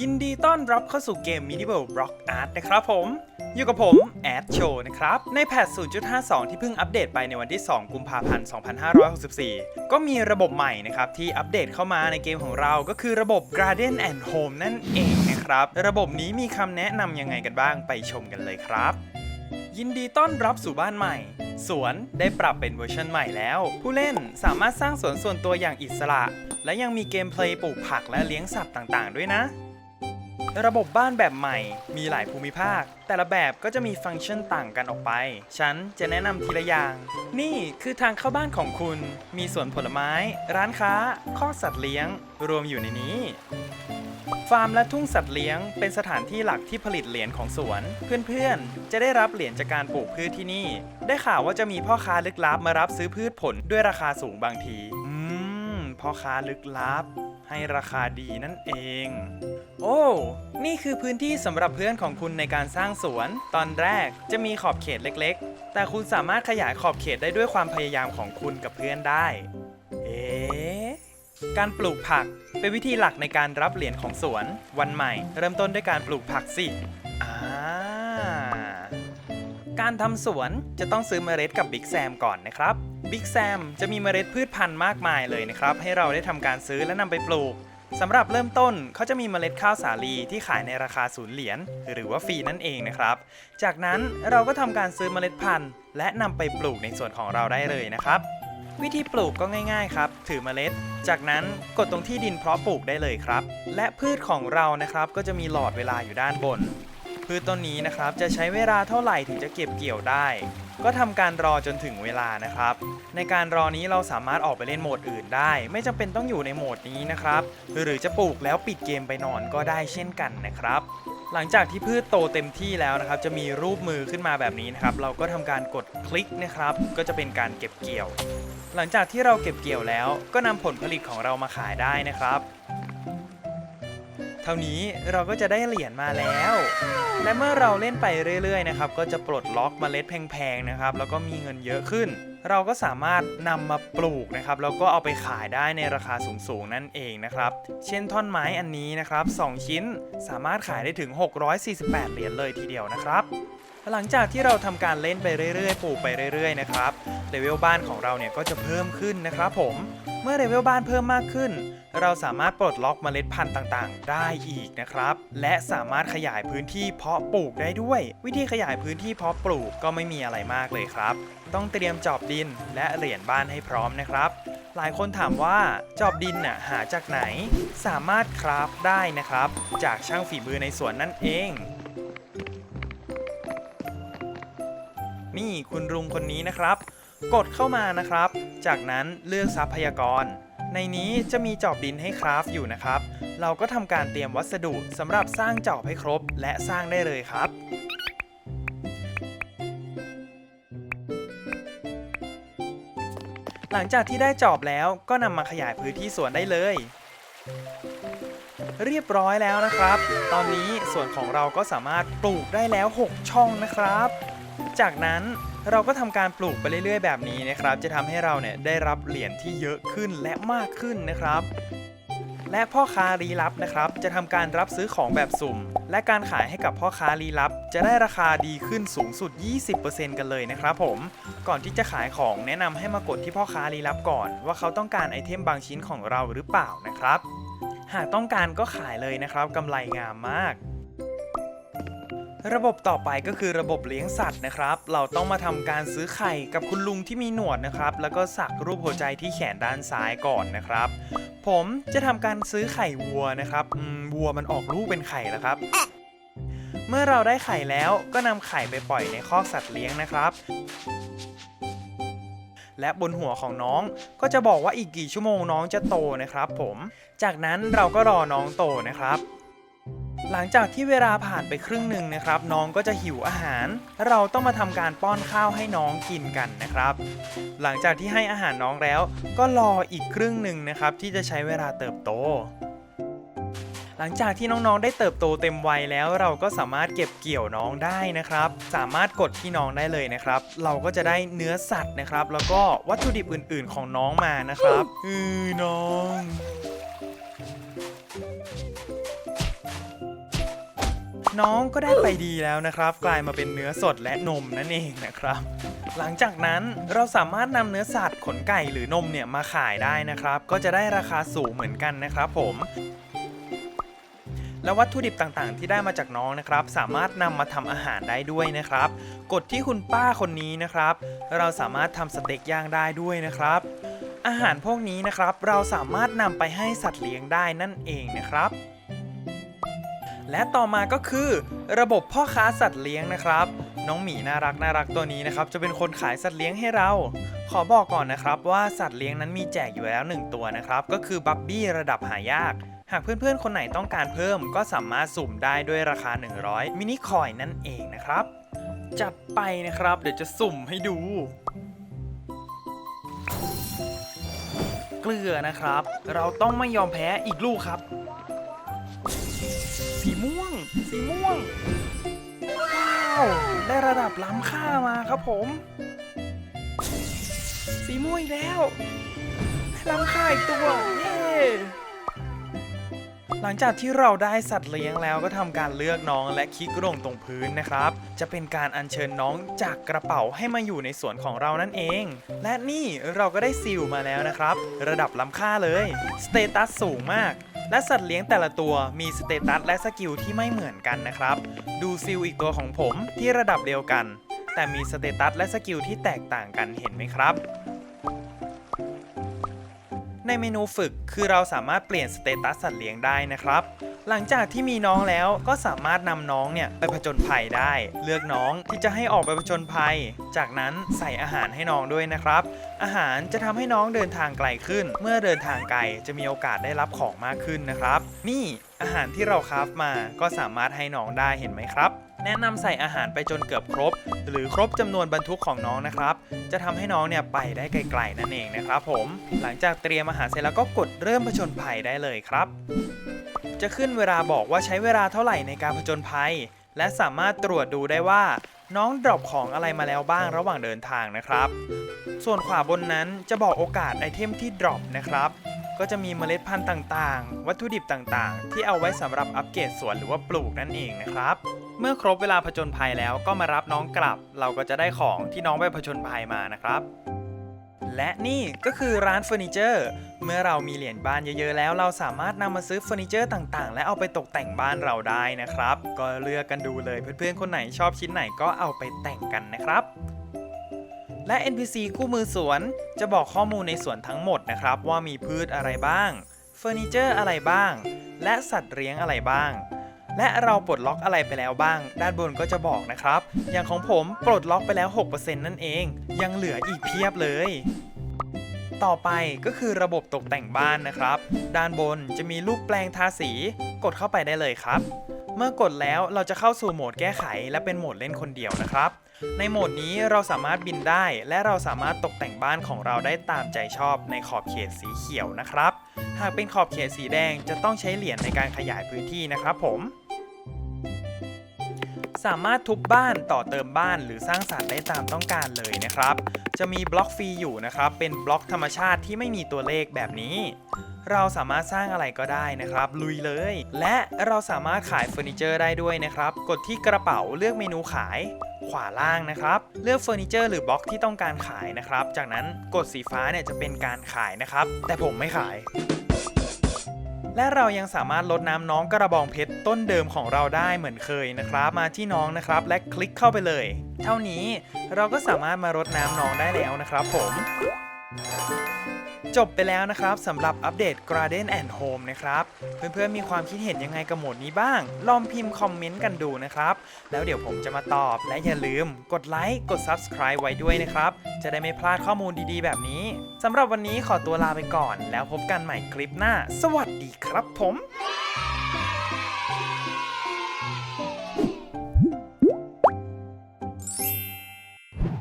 ยินดีต้อนรับเข้าสู่เกม Medieval Block Art นะครับผม อยู่กับผมแอดโชนะครับ ในแพท 0.52 ที่เพิ่งอัปเดตไปในวันที่ 2 กุมภาพันธ์ 2564 ก็มีระบบใหม่นะครับ ที่อัปเดตเข้ามาในเกมของเราก็คือระบบ Garden and Home นั่นเองนะครับ ระบบนี้มีคำแนะนำยังไงกันบ้างไปชมกันเลยครับ ยินดีต้อนรับสู่บ้านใหม่ สวนได้ปรับเป็นเวอร์ชันใหม่แล้ว ผู้เล่นสามารถสร้างสวนส่วนตัวอย่างอิสระ และยังมีเกมเพลย์ปลูกผักและเลี้ยงสัตว์ต่างๆ ด้วยนะ ระบบบ้านแบบใหม่มีหลายภูมิภาค แต่ละแบบก็จะมีฟังก์ชันต่างกันออกไป ฉันจะแนะนำทีละอย่าง นี่คือทางเข้าบ้านของคุณ มีสวนผลไม้ ร้านค้าข้อสัตว์เลี้ยง รวมอยู่ในนี้ ฟาร์มและทุ่งสัตว์เลี้ยง เป็นสถานที่หลักที่ผลิตเหรียญของสวน เพื่อนๆ จะได้รับเหรียญจากการปลูกพืชที่นี่ ได้ข่าวว่าจะมีพ่อค้าลึกลับมารับซื้อพืชผลด้วยราคาสูงบางที อืมพ่อค้าลึกลับ ให้ราคาดีนั่นเอง โอ้ นี่คือพื้นที่สำหรับเพื่อนของคุณในการสร้างสวน ตอนแรกจะมีขอบเขตเล็กๆ แต่คุณสามารถขยายขอบเขตได้ด้วยความพยายามของคุณกับเพื่อนได้ เอ๊การปลูกผักเป็นวิธีหลักในการรับเหรียญของสวน วันใหม่ เริ่มต้นด้วยการปลูกผักสิ การทำสวนจะต้องซื้อเมล็ดกับบิ๊กแซมก่อนนะครับบิ๊กแซมจะมีเมล็ดพืชพันธุ์มากมายเลยนะครับ ให้เราได้ทำการซื้อและนำไปปลูกสำหรับเริ่มต้นเขาจะมีเมล็ดข้าวสาลีที่ขายในราคาศูนย์เหรียญหรือว่าฟรีนั่นเองนะครับ จากนั้นเราก็ทำการซื้อเมล็ดพันธุ์ และนำไปปลูกในส่วนของเราได้เลยนะครับ วิธีปลูกก็ง่ายๆครับ ถือเมล็ด จากนั้นกดตรงที่ดินเพาะปลูกได้เลยครับ และพืชของเรานะครับก็จะมีหลอดเวลาอยู่ด้านบน พืชต้นนี้นะครับจะใช้เวลาเท่าไหร่ถึงจะเก็บเกี่ยวได้ ก็ทำการรอจนถึงเวลานะครับ ในการรอนี้เราสามารถออกไปเล่นโหมดอื่นได้ ไม่จำเป็นต้องอยู่ในโหมดนี้นะครับ หรือจะปลูกแล้วปิดเกมไปนอนก็ได้เช่นกันนะครับ หลังจากที่พืชโตเต็มที่แล้วนะครับ จะมีรูปมือขึ้นมาแบบนี้นะครับ เราก็ทำการกดคลิกนะครับ ก็จะเป็นการเก็บเกี่ยว หลังจากที่เราเก็บเกี่ยวแล้ว ก็นำผลผลิตของเรามาขายได้นะครับ เท่านี้เราก็จะได้เหรียญมาแล้ว และเมื่อเราเล่นไปเรื่อยๆนะครับก็จะปลดล็อกเมล็ดแพงๆนะครับแล้วก็มีเงินเยอะขึ้น เราก็สามารถนำมาปลูกนะครับแล้วก็เอาไปขายได้ในราคาสูงๆนั่นเองนะครับเช่นท่อนไม้อันนี้นะครับ 2 ชิ้นสามารถขายได้ถึง 648 เหรียญเลยทีเดียวนะครับ หลังจากที่เราทำการเล่นไปเรื่อยๆ ปลูกไปเรื่อยๆนะครับเลเวลบ้านของเราเนี่ยก็จะเพิ่มขึ้นนะครับผม เมื่อเลเวลบ้านเพิ่มมากขึ้น เราสามารถปลดล็อกเมล็ดพันธุ์ต่างๆ ได้อีกนะครับ และสามารถขยายพื้นที่เพาะปลูกได้ด้วย วิธีขยายพื้นที่เพาะปลูกก็ไม่มีอะไรมากเลยครับ ต้องเตรียมจอบดินและเหรียญบ้านให้พร้อมนะครับหลายคนถามว่าจอบดินน่ะหาจากไหน สามารถคราฟได้นะครับ จากช่างฝีมือในสวนนั่นเอง นี่คุณลุงคนนี้นะครับ กดเข้ามานะครับ จากนั้นเลือกทรัพยากร ในนี้จะมีจอบดินให้คราฟอยู่นะครับ เราก็ทำการเตรียมวัสดุสำหรับสร้างจอบให้ครบ และสร้างได้เลยครับหลังจากที่ได้จอบแล้วก็นำมาขยายพื้นที่สวนได้เลย เรียบร้อยแล้วนะครับ ตอนนี้สวนของเราก็สามารถปลูกได้แล้ว 6 ช่องนะครับ จากนั้นเราก็ทำการปลูกไปเรื่อย ๆ แบบนี้นะครับ จะทำให้เราเนี่ยได้รับเหรียญที่เยอะขึ้นและมากขึ้นนะครับ และพ่อค้าลี้ลับนะครับ จะทำการรับซื้อของแบบสุ่ม และการขายให้กับพ่อค้าลี้ลับ จะได้ราคาดีขึ้นสูงสุด 20%กันเลยนะครับผม ก่อนที่จะขายของแนะนำให้มากดที่พ่อค้าลี้ลับก่อน ว่าเขาต้องการไอเทมบางชิ้นของเราหรือเปล่านะครับ หากต้องการก็ขายเลยนะครับกำไรงามมาก ระบบต่อไปก็คือระบบเลี้ยงสัตว์นะครับ เราต้องมาทำการซื้อไข่กับคุณลุงที่มีหนวดนะครับ แล้วก็สักรูปหัวใจที่แขนด้านซ้ายก่อนนะครับ ผมจะทำการซื้อไข่วัวนะครับวัวมันออกลูกเป็นไข่แล้วครับ เมื่อเราได้ไข่แล้วก็นำไข่ไปปล่อยในคอกสัตว์เลี้ยงนะครับและบนหัวของน้องก็จะบอกว่าอีกกี่ชั่วโมงน้องจะโตนะครับผม จากนั้นเราก็รอน้องโตนะครับ หลังจากที่เวลาผ่านไปครึ่งหนึ่งนะครับ น้องก็จะหิวอาหาร เราต้องมาทำการป้อนข้าวให้น้องกินกันนะครับ หลังจากที่ให้อาหารน้องแล้ว ก็รออีกครึ่งหนึ่งนะครับที่จะใช้เวลาเติบโต หลังจากที่น้องๆได้เติบโตเต็มวัยแล้ว เราก็สามารถเก็บเกี่ยวน้องได้นะครับ สามารถกดที่น้องได้เลยนะครับ เราก็จะได้เนื้อสัตว์นะครับ แล้วก็วัตถุดิบอื่น ๆ ของน้องมานะครับอือน้อง น้องก็ได้ไปดีแล้วนะครับ กลายมาเป็นเนื้อสดและนมนั่นเองนะครับ หลังจากนั้นเราสามารถนำเนื้อสัตว์ขนไก่หรือนมเนี่ยมาขายได้นะครับ ก็จะได้ราคาสูงเหมือนกันนะครับ ผมและวัตถุดิบต่างๆ ที่ได้มาจากน้องนะครับ สามารถนำมาทำอาหารได้ด้วยนะครับ กดที่คุณป้าคนนี้นะครับ เราสามารถทำสเต็กย่างได้ด้วยนะครับ อาหารพวกนี้นะครับ เราสามารถนำไปให้สัตว์เลี้ยงได้นั่นเองนะครับ และต่อมาก็คือ ระบบพ่อค้าสัตว์เลี้ยงนะครับ น้องหมีน่ารักน่ารักตัวนี้นะครับจะเป็นคนขายสัตว์เลี้ยงให้เรา ขอบอกก่อนนะครับว่าสัตว์เลี้ยงนั้นมีแจกอยู่แล้ว 1 ตัวนะครับ ก็คือบับบี้ระดับหายากหากเพื่อนๆ คนไหนต้องการเพิ่มก็สามารถสุ่มได้ด้วยราคา 100 มินิคอยน์นั่นเองนะครับ จัดไปนะครับ เดี๋ยวจะสุ่มให้ดู เกลือนะครับ เราต้องไม่ยอมแพ้อีกลูกครับ สีม่วง สีม่วง ว้าว ได้ระดับล้ำค่ามาครับผม สีม่วงอีกแล้ว ล้ำค่าอีกตัว เย้ หลังจากที่เราได้สัตว์เลี้ยงแล้วก็ทำการเลือกน้องและคลิกลงตรงพื้นนะครับ จะเป็นการอัญเชิญน้องจากกระเป๋าให้มาอยู่ในสวนของเรานั่นเอง และนี่เราก็ได้ซิลมาแล้วนะครับ ระดับล้ำค่าเลยสเตตัสสูงมากและสัตว์เลี้ยงแต่ละตัวมีสเตตัสและสกิลที่ไม่เหมือนกันนะครับ ดูซิลอีกตัวของผมที่ระดับเดียวกัน แต่มีสเตตัสและสกิลที่แตกต่างกันเห็นไหมครับ ในเมนูฝึกคือเราสามารถเปลี่ยนสเตตัสสัตว์เลี้ยงได้นะครับ หลังจากที่มีน้องแล้วก็สามารถนำน้องเนี่ยไปผจญภัยได้ เลือกน้องที่จะให้ออกไปผจญภัย จากนั้นใส่อาหารให้น้องด้วยนะครับ อาหารจะทำให้น้องเดินทางไกลขึ้น เมื่อเดินทางไกลจะมีโอกาสได้รับของมากขึ้นนะครับ นี่อาหารที่เราคราฟมาก็สามารถให้น้องได้เห็นไหมครับ แนะนำใส่อาหารไปจนเกือบครบ หรือครบจำนวนบรรทุกของน้องนะครับ จะทำให้น้องเนี่ยไปได้ไกลๆนั่นเองนะครับผม หลังจากเตรียมอาหารเสร็จแล้วก็กดเริ่มผจญภัยได้เลยครับ จะขึ้นเวลาบอกว่าใช้เวลาเท่าไหร่ในการผจญภัย และสามารถตรวจดูได้ว่าน้องดรอปของอะไรมาแล้วบ้างระหว่างเดินทางนะครับ ส่วนขวาบนนั้นจะบอกโอกาสไอเทมที่ดรอปนะครับ ก็จะมีเมล็ดพันธุ์ต่างๆ วัตถุดิบต่างๆ ที่เอาไว้สำหรับอัปเกรดสวนหรือว่าปลูกนั่นเองนะครับ เมื่อครบเวลาผจญภัยแล้วก็มารับน้องกลับ เราก็จะได้ของที่น้องไปผจญภัยมานะครับและนี่ก็คือร้านเฟอร์นิเจอร์ เมื่อเรามีเหรียญบ้านเยอะๆ แล้วเราสามารถนำมาซื้อเฟอร์นิเจอร์ต่างๆ และเอาไปตกแต่งบ้านเราได้นะครับ ก็เลือกกันดูเลยเพื่อนๆ คนไหนชอบชิ้นไหนก็เอาไปแต่งกันนะครับ และ NPC คู่มือสวน จะบอกข้อมูลในสวนทั้งหมดนะครับ ว่ามีพืชอะไรบ้างเฟอร์นิเจอร์อะไรบ้าง และสัตว์เลี้ยงอะไรบ้าง และเราปลดล็อกอะไรไปแล้วบ้าง ด้านบนก็จะบอกนะครับ อย่างของผมปลดล็อกไปแล้ว 6%นั่นเอง ยังเหลืออีกเพียบเลย ต่อไปก็คือระบบตกแต่งบ้านนะครับ ด้านบนจะมีรูปแปลงทาสี กดเข้าไปได้เลยครับ เมื่อกดแล้วเราจะเข้าสู่โหมดแก้ไข และเป็นโหมดเล่นคนเดียวนะครับ ในโหมดนี้เราสามารถบินได้ และเราสามารถตกแต่งบ้านของเราได้ตามใจชอบในขอบเขตสีเขียวนะครับ หากเป็นขอบเขตสีแดงจะต้องใช้เหรียญในการขยายพื้นที่นะครับผมสามารถทุบบ้านต่อเติมบ้านหรือสร้างสรรค์ได้ตามต้องการเลยนะครับ จะมีบล็อกฟรีอยู่นะครับ เป็นบล็อกธรรมชาติที่ไม่มีตัวเลขแบบนี้ เราสามารถสร้างอะไรก็ได้นะครับ ลุยเลย และเราสามารถขายเฟอร์นิเจอร์ได้ด้วยนะครับ กดที่กระเป๋าเลือกเมนูขายขวาล่างนะครับ เลือกเฟอร์นิเจอร์หรือบล็อกที่ต้องการขายนะครับ จากนั้นกดสีฟ้าเนี่ยจะเป็นการขายนะครับ แต่ผมไม่ขาย และเรายังสามารถลดน้ำน้องกระบองเพชรต้นเดิมของเราได้เหมือนเคยนะครับ มาที่น้องนะครับ และคลิกเข้าไปเลย เท่านี้เราก็สามารถมารดน้ำน้องได้แล้วนะครับ ผม จบไปแล้วนะครับสำหรับอัปเดต Garden and Home นะครับ เพื่อนๆมีความคิดเห็นยังไงกับโหมดนี้บ้าง ลองพิมพ์คอมเมนต์กันดูนะครับ แล้วเดี๋ยวผมจะมาตอบและอย่าลืมกดไลค์กด Subscribe ไว้ด้วยนะครับ จะได้ไม่พลาดข้อมูลดีๆ แบบนี้สำหรับวันนี้ขอตัวลาไปก่อน แล้วพบกันใหม่คลิปหน้า สวัสดีครับผม